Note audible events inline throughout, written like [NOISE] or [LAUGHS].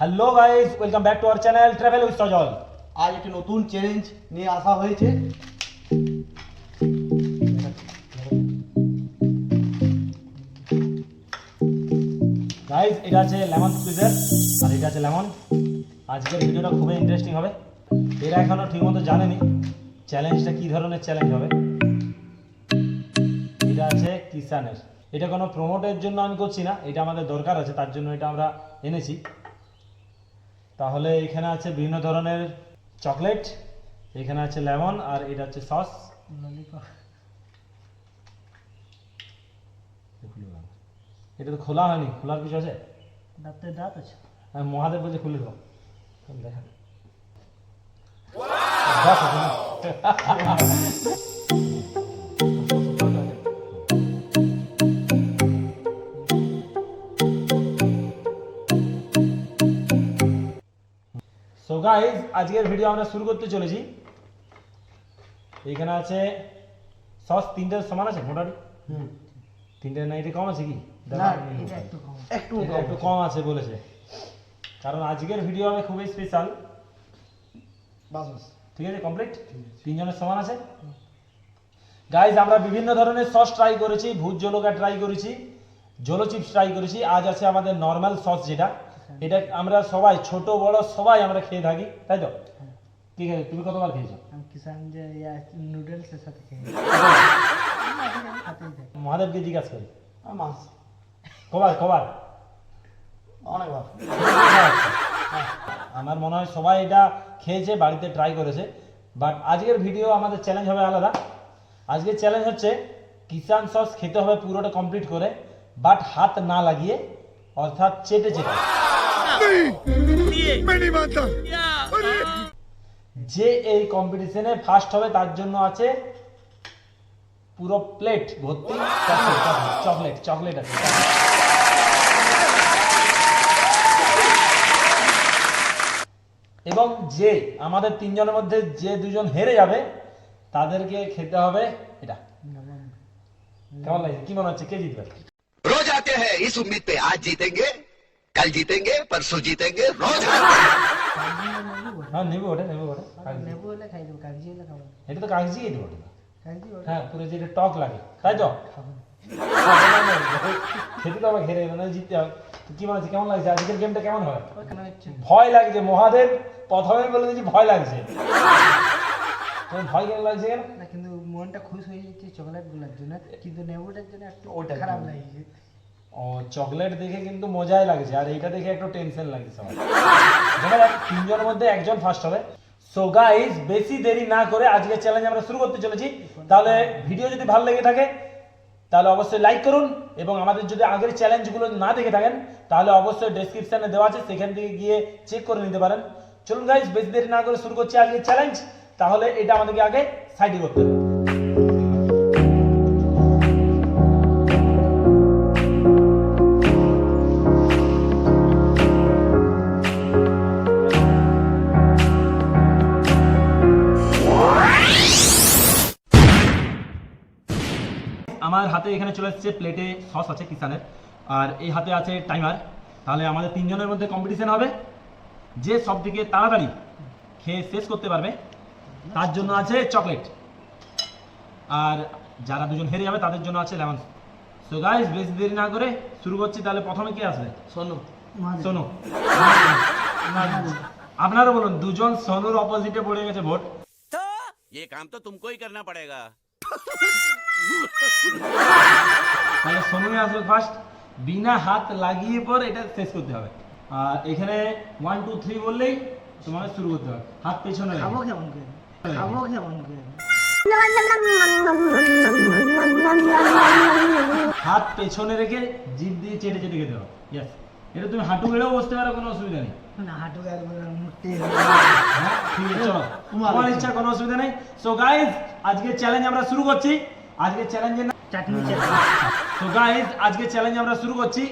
Hello guys welcome back to our channel travel with Sajal আজ একটি নতুন challenge নিয়ে আসা হয়েছে। গাইস এটা আছে লেমন স্কুইজার আর এটা আছে লেমন আজকের ভিডিওটা খুবই ইন্টারেস্টিং হবে। এরা এখনও ঠিকমতো জানেনি চ্যালেঞ্জটা কি ধরনের চ্যালেঞ্জ হবে। এটা আছে কিষানের। এটা কোনো প্রমোটের জন্য আমি করছি না। এটা আমাদের দরকার আছে তার জন্য এটা আমরা এনেছি। তাহলে এখানে আছে বিভিন্ন ধরনের চকলেট এখানে আছে লেমন আর এটা হচ্ছে সস। এটা তো খোলা হয়নি খোলার কিছু আছে? দাঁতে দাঁত আছে। আমি মহাদেব বলছে খুলে দেবো দেখা [LAUGHS] গাইজ আজকের ভিডিও আমরা শুরু করতে চলেছি। এখানে আছে সস তিনটে সমান আছে মোটামুটি? তিনটে না এটা কম আছে কি? একটু কম। একটু কম আছে বলেছে। কারণ আজকের ভিডিও হবে খুবই স্পেশাল ঠিক আছে কমপ্লিট তিনজনের সমান আছে। গাইজ আমরা বিভিন্ন ধরনের সস ট্রাই করেছি ভূত জলকা ট্রাই করেছি জলো চিপস ট্রাই করেছি। আজ আছে আমাদের নর্মাল সস যেটা। এটা আমরা সবাই ছোট বড় সবাই আমরা খেয়ে থাকি তাই তো? ঠিক আছে তুমি কতবার খেয়েছো? আমি কিষান যে নুডলসের সাথে খেয়ে মহাদেবকে জিজ্ঞাসা করি। আর মাছ। কবার কবার? অনেকবার। আমার মনে হয় সবাই এটা খেয়েছে বাড়িতে ট্রাই করেছে। বাট আজকের ভিডিও আমাদের চ্যালেঞ্জ হবে আলাদা। আজকের চ্যালেঞ্জ হচ্ছে কিষান সস খেতে হবে পুরোটা কমপ্লিট করে বাট হাত না লাগিয়ে অর্থাৎ চেটে চেটে যে এই কম্পিটিশনে ফার্স্ট হবে তার জন্য আছে পুরো প্লেট ভর্তি। চকলেট চকলেট আছে। এবং যে আমাদের তিনজনের মধ্যে যে দুজন হেরে যাবে তাদেরকে খেতে হবে এটা। কেমন লাগছে? কি মনে হচ্ছে? কে জিতবে? রোজ আতে হ্যাঁ ইস উম্মীদ পে আজ জিতেঙ্গে। কাল জিতেঙ্গে পরশু জিতেঙ্গে রোজ টক লাগে তাই তো তো আমার ঘেরে মানে জিততে হবে কি মনে কেমন লাগছে আজকের গেমটা কেমন হয় ভয় লাগছে মহাদেব প্রথমে বলে দিয়েছি ভয় লাগছে ভয় কেন লাগছে না কিন্তু মনটা খুশ হয়ে যাচ্ছে চকলেটগুলার জন্য কিন্তু নেবুটার জন্য একটু খারাপ লাগছে ও চকলেট দেখে কিন্তু মজাই লাগছে আর এইটা দেখে একটু টেনশন লাগছে যাক তিনজনের মধ্যে একজন ফার্স্ট হবে। সো গাইস বেশি দেরি না করে আজকে চ্যালেঞ্জ আমরা শুরু করতে চলেছি। তাহলে ভিডিও যদি ভালো লেগে থাকে, তাহলে অবশ্যই লাইক করুন এবং আমাদের যদি আগের চ্যালেঞ্জগুলো না দেখে থাকেন, তাহলে অবশ্যই ডেসক্রিপশনে দেওয়া আছে, সেখান থেকে গিয়ে চেক করে নিতে পারেন। চলুন গাইস বেশি দেরি না করে শুরু করছি আজকে চ্যালেঞ্জ তাহলে এটা আমাদেরকে আগে সাইডে করতে হবে। আমার হাতে এখানে চলে এসেছে প্লেটে সস আছে কিষানের আর এই হাতে আছে টাইমার তাহলে আমাদের তিনজনের মধ্যে কম্পিটিশন হবে যে সব থেকে তাড়াতাড়ি খেয়ে শেষ করতে পারবে তার জন্য আছে চকলেট আর যারা দুজন হেরে যাবে তাদের জন্য আছে লেমন সো গাইস বেশি দেরি না করে শুরু করছি তাহলে প্রথমে কে আসবে শোনো মহাদেব। সোনু আপনারা বলুন দুজন সোনুর অপোজিটে পড়ে গেছে ভোট ये काम तो तुमको ही करना पड़ेगा তাহলে আসবে ফার্স্ট বিনা হাত লাগিয়ে পর এটা শেষ করতে হবে। আর এখানে ওয়ান টু থ্রি বললেই তোমাকে শুরু করতে হবে। হাত পেছনে রেখে। খাব কেমন করে? খাব কেমন করে? হাত পেছনে রেখে জিভ দিয়ে চেটে চেটে খেতে হবে। ইয়েস এটা তুমি হাঁটু গেড়েও বসতে পারো কোনো অসুবিধা নেই। না হাঁটু আর মুটে ঠিক আছে চলো। তোমার তোমার ইচ্ছা। ইচ্ছা কোনো অসুবিধা নেই। সো গাইজ আজকে চ্যালেঞ্জ আমরা শুরু করছি। আজকে চ্যালেঞ্জের চাটনি চাটনি তো আজকে চ্যালেঞ্জ আমরা শুরু করছি।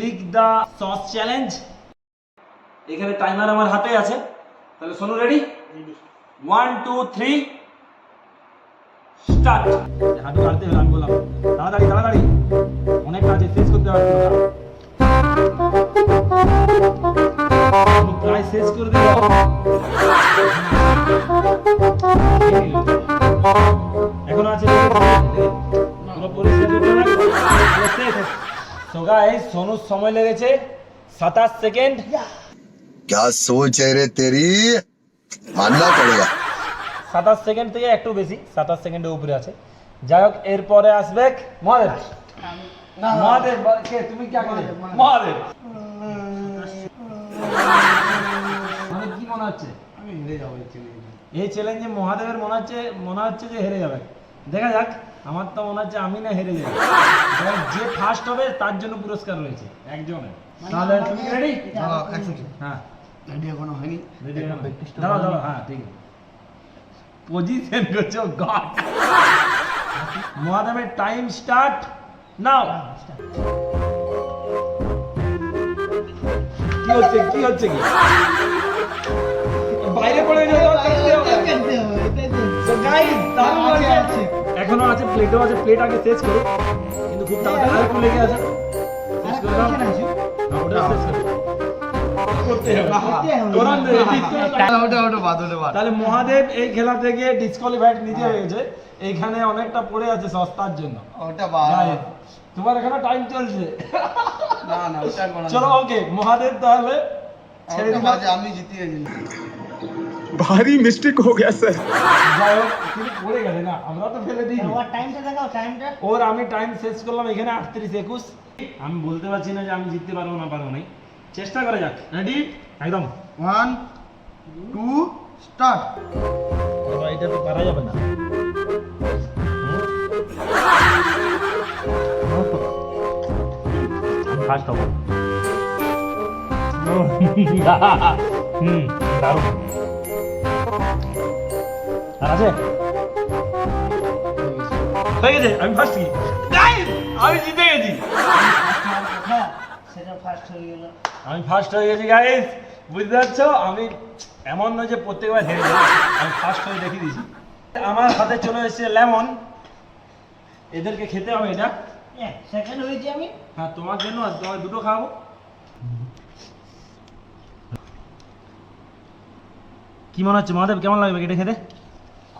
লিক দা সস চ্যালেঞ্জ এখানে টাইমার আমার হাতে আছে। তাহলে শোনো ready one two three start হাঁটু কাটতে হবে আমি বললাম। তাড়াতাড়ি তাড়াতাড়ি। অনেক কাজ শেষ করতে হবে। পুরোটা। শেষ করে দিল এখন আছে পুরো পরিষ্কার করে রাখ। শেষ। So guys, সোনুর সময় লেগেছে সাতাশ সেকেন্ড क्या सोच है रे तेरी मानना पड़ेगा সাতাশ সেকেন্ড থেকে একটু বেশি সাতাশ সেকেন্ডের উপরে আছে যাই হোক এরপরে আসবে মহাদেব মহাদেব বা- কে তুমি কে করে মহাদেব মানে হচ্ছে? আমি হেরে যাব এই চ্যালেঞ্জে এই চ্যালেঞ্জে মহাদেবের মনে হচ্ছে মনে হচ্ছে যে হেরে যাবে। দেখা যাক আমার তো মনে হচ্ছে আমি না হেরে এবার যে ফার্স্ট হবে তার জন্য পুরস্কার রয়েছে। একজনের। তাহলে তুমি রেডি হ্যাঁ। রেডি এখনও হয়নি? রেডি দাঁড়াও দাঁড়াও হ্যাঁ ঠিক আছে। পজিশন করছ গড মহাদেবের টাইম স্টার্ট নাও কি হচ্ছে কি হচ্ছে কি? বাইরে পড়ে দারুণ লাগছে। এখনও আছে প্লেটও আছে প্লেট আগে শেষ করো। কিন্তু খুব তাড়াতাড়ি শেষ করে দাও। ওটা শেষ করো। বাদ ওটা বাদ তাহলে মহাদেব এই খেলা থেকে ডিসকোয়ালিফাইড নিতে হয়ে। গেছে এইখানে অনেকটা পড়ে আছে সস্তার জন্য। ওটা তোমার এখানে টাইম চলছে। না না চলো ওকে মহাদেব তাহলে ছেড়ে দিলাম। আমি জিতে গেছি भारी मिस्टेक हो गया सर যাই হোক তিনি পড়ে গেছে না আমরা তো ফেলে দিই ওর টাইমটা দেখাও টাইমটা ওর আমি টাইম শেষ করলাম এখানে আটত্রিশ একুশ আমি বলতে পারছি না যে আমি জিততে পারবো না পারবো নাই চেষ্টা করা যাক রেডি একদম ওয়ান টু স্টার্ট বাবা এটা তো পারা যাবে না ফার্স্ট হবো হুম দারুণ আর আছে? হয়ে গেছে আমি ফার্স্ট কি? আমি জিতে গেছি। সেটা ফার্স্ট হয়ে গেল। আমি ফার্স্ট হয়ে গেছি গাইস বুঝতে পারছ? আমি এমন নয় যে প্রত্যেকবার হেরে যাই আমি ফার্স্ট হয়ে দেখিয়ে দিয়েছি। আমার হাতে চলে এসেছে লেমন এদেরকে খেতে হবে এটা। সেকেন্ড হয়েছি আমি। হ্যাঁ তোমার জন্য আর তোমার দুটো খাব কি মনে হচ্ছে মহাদেব কেমন লাগবে এটা খেতে?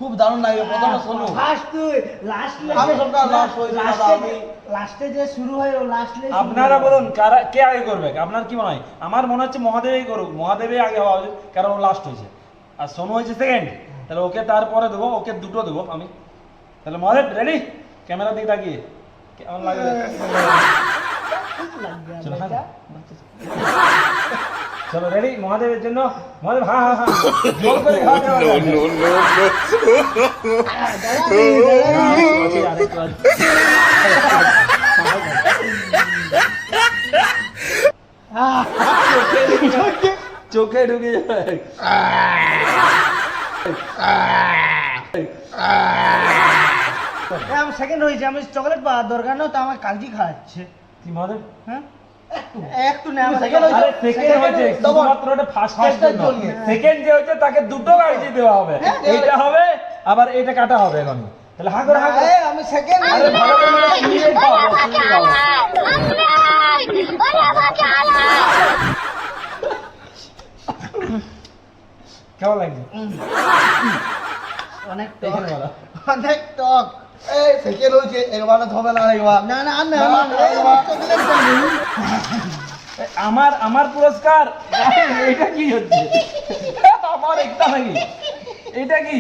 খুব দারুণ লাগবে প্রথমে শোনো। ফার্স্ট তুই লাস্ট আমি সবটা last হয়েছে দাদা, আমি- লাস্টে যে শুরু হয় ও লাস্টে আপনারা বলুন কারা কে আগে করবে? আপনার কি মনে হয়? আমার মনে হচ্ছে মহাদেবই করুক। মহাদেবই আগে হওয়া উচিত কারণ ও লাস্ট হয়েছে। আর সোনু হয়েছে সেকেন্ড তাহলে ওকে তারপরে দেবো ওকে দুটো দেবো আমি। তাহলে মহাদেব রেডি ক্যামেরা দিকে তাকিয়ে। কেমন লাগে [LAUGHS] চলো হ্যাঁ। [LAUGHS] চলো রেডি মহাদেবের জন্য? মহাদেব হ্যাঁ হ্যাঁ হ্যাঁ জোর করে না। চোখে ঢুকে যাবে আমি সেকেন্ড হয়েছি আমি চকলেট পাওয়ার দরকার না তো আমার কালজি খাওয়াচ্ছে কি মহাদেব? হ্যাঁ? একটু না আমি Second হয়েছে। আরে সেকেন্ড হয়েছে শুধুমাত্র ওটা ফার্স্ট ফার্স্টের জন্য সেকেন্ড যে হচ্ছে তাকে দুটো গাড়ি দেওয়া হবে এইটা হবে আবার এটা কাটা হবে এখন তাহলে হা করে আমি সেকেন্ড আরে ভালো করে না, শুনিয়ে খাও, শুনিয়ে খাও। কেমন লাগছে অনেক বলো অনেক টক এই সেকেন্ড হয়েছে একবার হবে না একবার না না না, না, না, চকলেট খাব এ, আমার আমার পুরস্কার? এটা কি হচ্ছে? আমার একটা নাকি? এটা কি?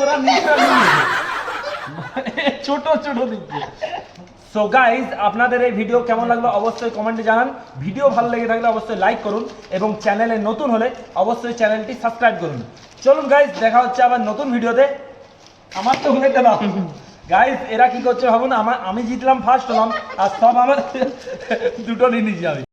ওরা ছোট ছোট দিচ্ছে। সো গাইজ আপনাদের এই ভিডিও কেমন লাগল অবশ্যই কমেন্টে জানান। ভিডিও ভালো লেগে থাকলে অবশ্যই লাইক করুন এবং চ্যানেলে নতুন হলে অবশ্যই চ্যানেলটি সাবস্ক্রাইব করুন। চলুন গাইজ দেখা হচ্ছে আবার নতুন ভিডিওতে আমার তো উঠে দাও গাইজ এরা কি করছে ভাবুন, আমার আমি জিতলাম ফার্স্ট হলাম, আর সব আমার দুটো নিয়ে নিয়েছি আমি।